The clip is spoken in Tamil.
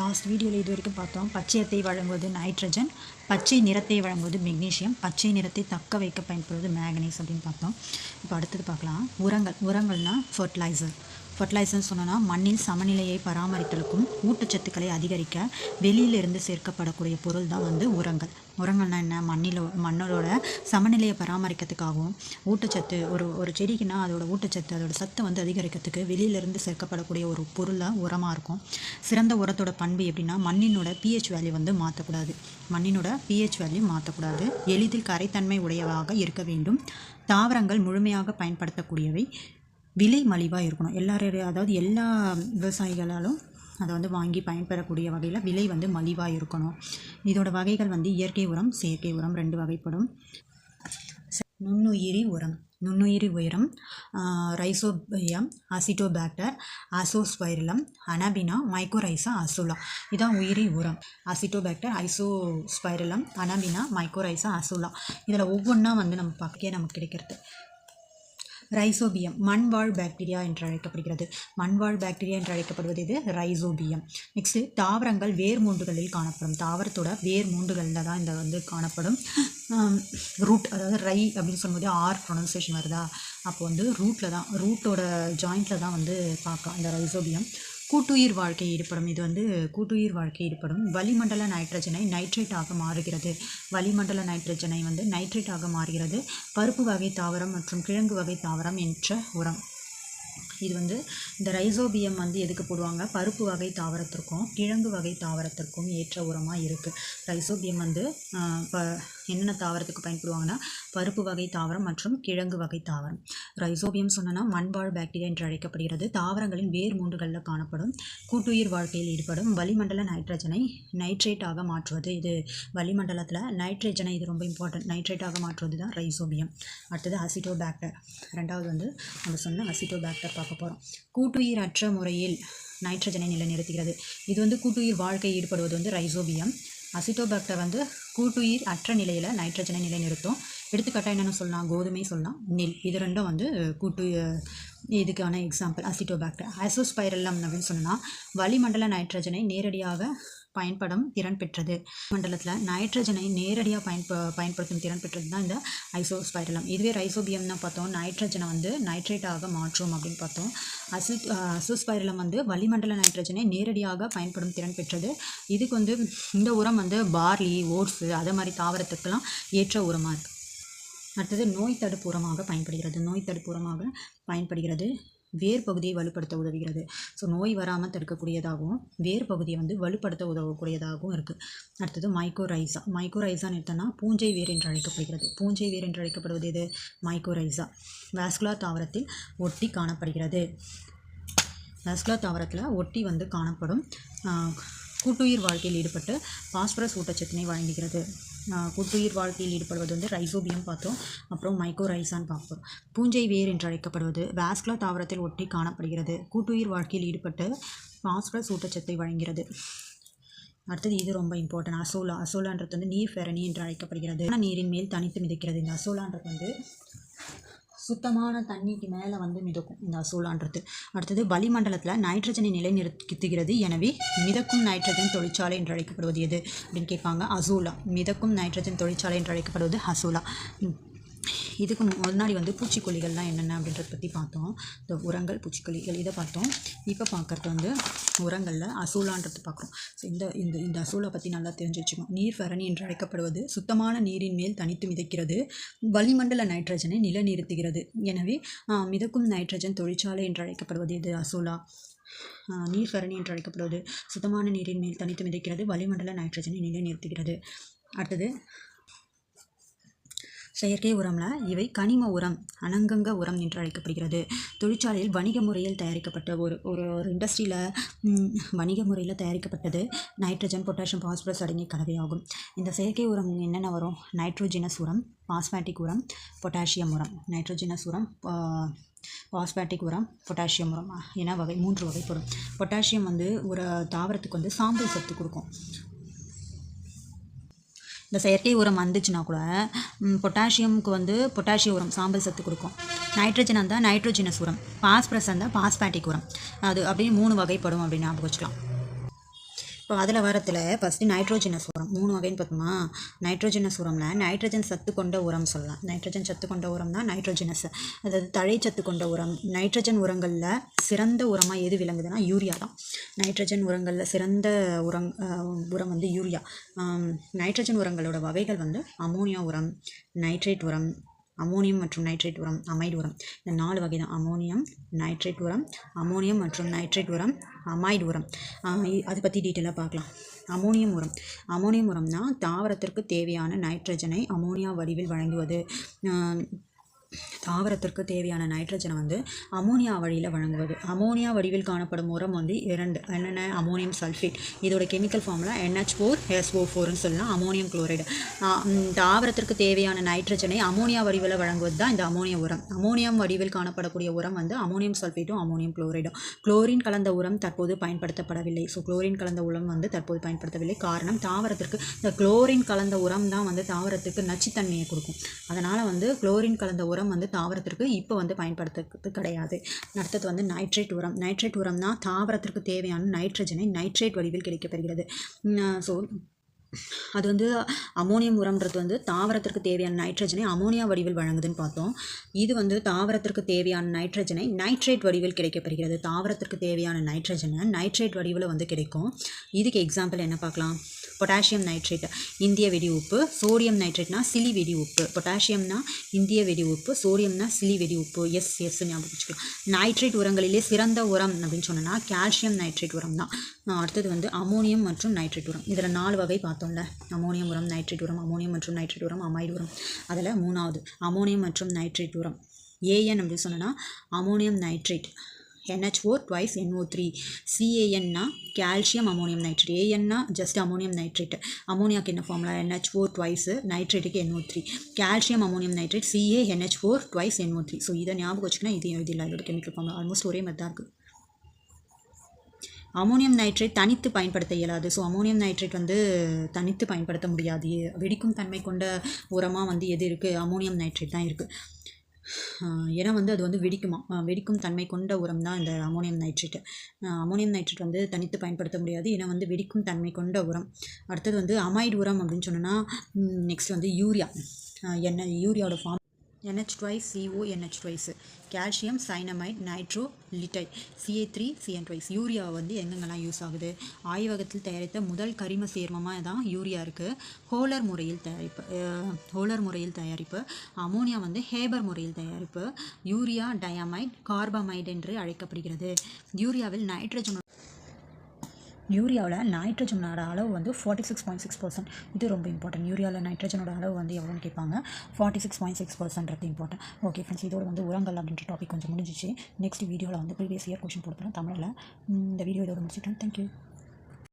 லாஸ்ட் வீடியோவில் இது வரைக்கும் பார்த்தோம். பச்சையத்தை வழங்குவது நைட்ரஜன் பச்சை நிறத்தை வழங்குவது மெக்னீஷியம் பச்சை நிறத்தை தக்க வைக்க பயன்படுவது மேங்கனீஸ் அப்படின்னு பார்த்தோம். இப்போ அடுத்தது பார்க்கலாம். உரங்கள். உரங்கள்னா ஃபர்டிலைசர் ஃபர்டிலைசர்னு சொன்னோன்னா மண்ணில் சமநிலையை பராமரித்தலுக்கும் ஊட்டச்சத்துக்களை அதிகரிக்க வெளியிலிருந்து சேர்க்கப்படக்கூடிய பொருள் தான் வந்து உரங்கள். உரங்கள்னா என்ன? மண்ணில் மண்ணோட சமநிலையை பராமரிக்கிறதுக்காகவும் ஊட்டச்சத்து ஒரு ஒரு செடிக்குன்னா அதோட ஊட்டச்சத்து அதோட சத்தை வந்து அதிகரிக்கிறதுக்கு வெளியிலிருந்து சேர்க்கப்படக்கூடிய ஒரு பொருளாக உரமாக இருக்கும். சிறந்த உரத்தோட பண்பு எப்படின்னா மண்ணினோட பிஹெச் வேல்யூ வந்து மாற்றக்கூடாது. மண்ணினோட பிஹெச் வேல்யூ மாற்றக்கூடாது. எளிதில் கரைத்தன்மை உடையவாக இருக்க வேண்டும். தாவரங்கள் முழுமையாக பயன்படுத்தக்கூடியவை. விலை மலிவாக இருக்கணும். எல்லாருடைய அதாவது எல்லா விவசாயிகளாலும் அதை வந்து வாங்கி பயன்பெறக்கூடிய வகையில் விலை வந்து மலிவாக இருக்கணும். இதோட வகைகள் வந்து இயற்கை உரம் செயற்கை உரம் ரெண்டு வகைப்படும். நுண்ணுயிரி உரம் நுண்ணுயிரி உயரம் rhizobium acetobacter azospirillum anabaena mycorrhiza azolla. இதான் உயிரி உரம். Acetobacter azospirillum anabaena mycorrhiza azolla. இதில் ஒவ்வொன்றா வந்து நம்ம பார்க்க நமக்கு கிடைக்கிறது. ரைசோபியம் மண்வாழ் பாக்டீரியா என்று அழைக்கப்படுகிறது. மண்வாழ் பாக்டீரியா என்று அழைக்கப்படுவது இது ரைசோபியம். நெக்ஸ்ட்டு தாவரங்கள் வேர் மூண்டுகளில் காணப்படும். தாவரத்தோட வேர் மூண்டுகளில் தான் இந்த வந்து காணப்படும். ரூட் அதாவது ரை அப்படின்னு சொல்லும்போது ஆர் ப்ரொனன்சேஷன் வருதா? அப்போ வந்து ரூட்டில் தான் ரூட்டோட ஜாயிண்ட்டில் தான் வந்து பார்க்கலாம். இந்த ரைசோபியம். கூட்டுயிர் வாழ்க்கை ஈடுபடும் இது வந்து கூட்டுயிர் வாழ்க்கை ஈடுபடும் வளிமண்டல நைட்ரஜனை நைட்ரேட்டாக மாறுகிறது. வளிமண்டல நைட்ரஜனை வந்து நைட்ரேட்டாக மாறுகிறது. பருப்பு வகை தாவரம் மற்றும் கிழங்கு வகை தாவரம் என்ற உரம். இது வந்து இந்த ரைசோபியம் வந்து எதுக்கு போடுவாங்க? பருப்பு வகை தாவரத்திற்கும் கிழங்கு வகை தாவரத்திற்கும் ஏற்ற உரமாக இருக்குது ரைசோபியம் வந்து ப என்னென்ன தாவரத்துக்கு பயன்படுவாங்கன்னா பருப்பு வகை தாவரம் மற்றும் கிழங்கு வகை தாவரம். ரைசோபியம் சொன்னால் மண்பாழ் பாக்டீரியா என்று அழைக்கப்படுகிறது. தாவரங்களின் வேர் மூன்றுகளில் காணப்படும். கூட்டுயிர் வாழ்க்கையில் ஈடுபடும். வளிமண்டல நைட்ரஜனை நைட்ரேட்டாக மாற்றுவது. இது வளிமண்டலத்தில் நைட்ரஜனை இது ரொம்ப இம்பார்ட்டன்ட் நைட்ரேட்டாக மாற்றுவது தான் ரைசோபியம். அடுத்தது அசிட்டோபாக்டர். ரெண்டாவது வந்து நம்ம சொன்ன அசிட்டோபாக்டர் பார்க்க போகிறோம் கூட்டுயிர் அற்ற முறையில் நைட்ரஜனை நிலைநிறுத்துகிறது. இது வந்து கூட்டுயிர் வாழ்க்கை ஈடுபடுவது வந்து ரைசோபியம். அசிட்டோபாக்டர் வந்து கூட்டுயிர் அற்ற நிலையில் நைட்ரஜனை நிலைநிறுத்தும். எடுத்துக்காட்டாக என்னென்னு சொல்லலாம் கோதுமை சொல்லலாம் நெல். இது ரெண்டும் வந்து கூட்டு இதுக்கான எக்ஸாம்பிள் அசிட்டோபாக்டர் அசோஸ்பைரல்லம் அப்படின்னு சொன்னால் வளிமண்டல நைட்ரஜனை நேரடியாக பயன்படும் திறன் பெற்றது. மண்டலத்தில் நைட்ரஜனை நேரடியாக பயன்ப பயன்படுத்தும் திறன் பெற்றது தான் இந்த ஐசோஸ்பைரலம் இதுவே ரைசோபியம்னா பார்த்தோம். நைட்ரஜனை வந்து நைட்ரேட்டாக மாற்றும் அப்படின்னு பார்த்தோம். அசு அசோஸ்பைரலம் வந்து வளிமண்டல நைட்ரஜனை நேரடியாக பயன்படும் திறன் பெற்றது. இதுக்கு வந்து இந்த உரம் வந்து பார்லி ஓட்ஸு அதை மாதிரி தாவரத்துக்கெல்லாம் ஏற்ற உரமாக இருக்குது அடுத்தது நோய் தடுப்பு உரமாக பயன்படுகிறது. நோய் தடுப்பு உரமாக பயன்படுகிறது. வேர் பகுதியை வலுப்படுத்த உதவுகிறது. ஸோ நோய் வராமல் தடுக்கக்கூடியதாகவும் வேர் பகுதியை வந்து வலுப்படுத்த உதவக்கூடியதாகவும் இருக்குது அடுத்தது மைக்கோரைசா மைக்கோரைசான்னு எடுத்தோன்னா பூஞ்சை வேர் என்று அழைக்கப்படுகிறது. பூஞ்சை வேர் என்று அழைக்கப்படுவது எது? மைக்கோரைசா வேஸ்குலா தாவரத்தில் ஒட்டி காணப்படுகிறது. வேஸ்குலா தாவரத்தில் ஒட்டி வந்து காணப்படும் கூட்டுயிர் வாழ்க்கையில் ஈடுபட்டு பாஸ்பரஸ் ஊட்டச்சத்தினை வழங்குகிறது. புத்துயிர் வாழ்க்கையில் ஈடுபடுவது வந்து ரைசோபியம் பார்த்தோம். அப்புறம் மைக்கோரைசான்னு பார்ப்போம். பூஞ்சை வேர் என்று அழைக்கப்படுவது வாஸ்குலா தாவரத்தில் ஒட்டி காணப்படுகிறது. கூட்டுயிர் வாழ்க்கையில் ஈடுபட்டு பாஸ்பரஸ் ஊட்டச்சத்தை வழங்குகிறது. அடுத்தது இது ரொம்ப இம்பார்ட்டன்ட் அசோலா. அசோலான்றது வந்து நீர் ஃபெரணி என்று அழைக்கப்படுகிறது. நீரின் மேல் தனித்து மிதக்கிறது. இந்த அசோலான்றது வந்து சுத்தமான தண்ணிக்கு மேலே வந்து மிதக்கும் இந்த அசோலான்றது. அடுத்தது வளிமண்டலத்தில் நைட்ரஜனை நிலைநிறுத்துகிறது. எனவே மிதக்கும் நைட்ரஜன் தொழிற்சாலை என்று அழைக்கப்படுவது எது? அப்படின்னு கேட்பாங்க அசோலா. மிதக்கும் நைட்ரஜன் தொழிற்சாலை என்று அழைக்கப்படுவது அசோலா. இதுக்கு முன்னாடி வந்து பூச்சிக்கொல்லிகள்லாம் என்னென்ன அப்படின்றத பற்றி பார்த்தோம். இந்த உரங்கள் பூச்சிக்கொல்லிகள் இதை பார்த்தோம். இப்போ பார்க்குறது வந்து உரங்களில் அசூலான்றது பார்க்குறோம். ஸோ இந்த இந்த இந்த அசூலை பற்றி நல்லா தெரிஞ்சு வச்சுக்கோம் நீர் ஃபரணி என்று அழைக்கப்படுவது சுத்தமான நீரின் மேல் தனித்து மிதக்கிறது வளிமண்டல நைட்ரஜனை நிலநிறுத்துகிறது. எனவே மிதக்கும் நைட்ரஜன் தொழிற்சாலை என்று அழைக்கப்படுவது இது அசூலா. நீர் ஃபரணி என்று அழைக்கப்படுவது சுத்தமான நீரின் மேல் தனித்து மிதக்கிறது வளிமண்டல நைட்ரஜனை நிலைநிறுத்துகிறது. அடுத்தது செயற்கை உரம்ல இவை கனிம உரம் அனங்கங்க உரம் என்று அழைக்கப்படுகிறது. தொழிற்சாலையில் வணிக முறையில் தயாரிக்கப்பட்ட ஒரு ஒரு ஒரு இண்டஸ்ட்ரியில் வணிக முறையில் தயாரிக்கப்பட்டது நைட்ரஜன் பொட்டாசியம் பாஸ்பரஸ் அடங்கிய கலவையாகும் இந்த செயற்கை உரம் என்னென்ன வரும்? நைட்ரோஜினஸ் உரம் பாஸ்மேட்டிக் உரம் பொட்டாசியம் உரம். நைட்ரோஜினஸ் உரம் பாஸ்பேட்டிக் உரம் பொட்டாசியம் உரம். என வகை மூன்று வகைப்படும். பொட்டாசியம் வந்து ஒரு தாவரத்துக்கு வந்து சாம்பல் சத்து கொடுக்கும். இந்த செயற்கை உரம் வந்துச்சுன்னா கூட பொட்டாசியமுக்கு வந்து பொட்டாசிய உரம் சாம்பல் சத்து கொடுக்கும். நைட்ரஜன் இருந்தால் நைட்ரோஜினஸ் உரம் பாஸ்பரஸ் இருந்தால் பாஸ்பேட்டிக் உரம். அது அப்படின்னு மூணு வகைப்படும் அப்படின்னு ஞாபகம் வச்சுக்கலாம். இப்போ அதில் வரத்தில் ஃபஸ்ட்டு நைட்ரோஜனஸ் உரம் மூணு வகைன்னு பார்த்தோமா நைட்ரோஜனஸ் உரம்னா நைட்ரஜன் சத்து கொண்ட உரம் சொல்லலாம். நைட்ரஜன் சத்து கொண்ட உரம் தான் நைட்ரோஜனஸ் அதாவது தழை சத்து கொண்ட உரம். நைட்ரஜன் உரங்களில் சிறந்த உரமாக எது விளங்குதுன்னா யூரியா தான். நைட்ரஜன் உரங்களில் சிறந்த உரம் உரம் வந்து யூரியா நைட்ரஜன் உரங்களோட வகைகள் வந்து அமோனியா உரம் நைட்ரேட் உரம் அமோனியம் மற்றும் நைட்ரேட் உரம் அமைடு உரம். இந்த நாலு வகை தான் அமோனியம் நைட்ரேட் உரம் அமோனியம் மற்றும் நைட்ரேட் உரம் அமைடு உரம். அதை பற்றி டீட்டெயிலாக பார்க்கலாம். அமோனியம் உரம். அமோனியம் உரம்னா தாவரத்திற்கு தேவையான நைட்ரஜனை அமோனியா வடிவில் வழங்குவது. தாவரத்திற்கு தேவையான நைட்ரஜனை வந்து அமோனியா வழியில் வழங்குவது. அமோனியா வடிவில் காணப்படும் உரம் வந்து இரண்டு. என்னென்ன? அமோனியம் சல்ஃபேட் இதோட chemical formula NH four SO ஃபோர்னு சொல்லலாம். அமோனியம் குளோரைடு தாவரத்திற்கு தேவையான நைட்ரஜனை அமோனியா வடிவில் வழங்குவது தான் இந்த அமோனிய உரம். அமோனியம் வடிவில் காணப்படக்கூடிய உரம் வந்து அமோனியம் சல்ஃபேட்டும் அமோனியம் குளோரைடும் குளோரின் கலந்த உரம் தற்போது பயன்படுத்தப்படவில்லை. ஸோ குளோரின் கலந்த உரம் வந்து தற்போது பயன்படுத்தவில்லை. காரணம் தாவரத்திற்கு இந்த குளோரின் கலந்த உரம் தான் வந்து தாவரத்துக்கு நச்சுத்தன்மையை கொடுக்கும். அதனால் வந்து குளோரின் கலந்த உரம் வந்து தாவரத்திற்கு இப்போ வந்து பயன்படுத்துறது கிடையாது. அடுத்தது வந்து நைட்ரேட் உரம். நைட்ரேட் உரம்னா தாவரத்திற்கு தேவையான நைட்ரஜனை நைட்ரேட் வடிவில் கிடைக்கப்பெறுகிறது. ஸோ அது வந்து அமோனியம் உரம்ன்றது வந்து தாவரத்திற்கு தேவையான நைட்ரஜனை அமோனியா வடிவில் வழங்குதுன்னு பார்த்தோம். இது வந்து தாவரத்திற்கு தேவையான நைட்ரஜனை நைட்ரேட் வடிவில் கிடைக்கப்படுகிறது தாவரத்திற்கு தேவையான நைட்ரஜனை நைட்ரேட் வடிவில் வந்து கிடைக்கும். இதுக்கு எக்ஸாம்பிள் என்ன பார்க்கலாம்? பொட்டாசியம் நைட்ரேட் இந்திய வெடி உப்பு சோடியம் நைட்ரேட்னா சிலி வெடி உப்பு. பொட்டாசியம்னா இந்திய வெடி உப்பு சோடியம்னா சிலி வெடி உப்பு. எஸ் எஸ் ஞாபகம் வச்சுக்கலாம் நைட்ரேட் உரங்களிலே சிறந்த உரம் அப்படின்னு சொன்னோன்னா கால்சியம் நைட்ரேட் உரம் தான். அடுத்தது வந்து அமோனியம் மற்றும் நைட்ரேட் உரம். இதில் நாலு வகை பார்த்தோம்ல. அமோனியம் உரம் நைட்ரேட் உரம் அமோனியம் மற்றும் நைட்ரேட் உரம் அமைடு உரம். அதில் மூணாவது அமோனியம் மற்றும் நைட்ரேட் உரம். ஏஎன் அப்படின்னு சொன்னோன்னா ammonium nitrate. NHO twice NO three சிஏஎன்னா calcium ammonium nitrate ஏஎன்னா ஜஸ்ட் அமோனியம் நைட்ரேட் அமோனியாக்கு என்ன formula NH4 four twice நைட்ரேட்டுக்கு NO three calcium ammonium nitrate CA NH4 four twice NO three so இதை ஞாபகம் வச்சுக்கணும் இது எழுதிடலாம். இதோட கெமிக்கல் ஃபார்முலா ஆல்மோஸ்ட் ஒரே மாதிரி தான் இருக்குது. அமோனியம் நைட்ரேட் தனித்து பயன்படுத்த இயலாது. ஸோ அமோனியம் நைட்ரேட் வந்து தனித்து பயன்படுத்த முடியாது. வெடிக்கும் தன்மை கொண்ட உரமாக வந்து எது இருக்குது அமோனியம் நைட்ரேட் தான் இருக்குது ஏன்னா வந்து அது வந்து வெடிக்குமா? வெடிக்கும் தன்மை கொண்ட உரம் தான் இந்த அமோனியம் நைட்ரேட் அமோனியம் நைட்ரேட் வந்து தனித்து பயன்படுத்த முடியாது. ஏன்னா வந்து வெடிக்கும் தன்மை கொண்ட உரம். அடுத்தது வந்து அமைடு உரம் அப்படின்னு சொன்னோன்னா நெக்ஸ்ட் வந்து யூரியா. என்ன யூரியாவோட form NH twice CO NH twice calcium cyanamide nitro லிட்டை CA three CN twice urea வந்து எங்கெங்கெல்லாம் யூஸ் ஆகுது? ஆய்வகத்தில் தயாரித்த முதல் கரிம சேர்மமாக தான் யூரியா இருக்குது ஹோலர் முறையில் தயாரிப்பு ஹோலர் முறையில் தயாரிப்பு. அமோனியா வந்து ஹேபர் முறையில் தயாரிப்பு. யூரியா டயமைட் கார்பமைட் என்று அழைக்கப்படுகிறது. யூரியாவில் நைட்ரஜன் யூரியாவில் நைட்ரஜனோட அளவு வந்து forty six point six percent இது ரொம்ப இம்பார்ட்டன்ட் யூரியாவில் நைட்ரஜனோட அளவு வந்து எவ்வளோன்னு கேட்பாங்க? ஃபார்ட்டி சிக்ஸ் பாயிண்ட் சிக்ஸ் பர்சன்ட்றது இம்பார்ட்டன்ட் ஓகே ஃப்ரெண்ட்ஸ் இதோட வந்து உரங்கள் அப்படின்ற டாபிக் கொஞ்சம் முடிஞ்சிச்சு. நெக்ஸ்ட் வீடியோவில் வந்து ப்ரீவியஸ் இயர் கொஷின் கொடுத்துறேன் தமிழில். இந்த வீடியோ இதோட முடிச்சுட்டேன். தேங்க்யூ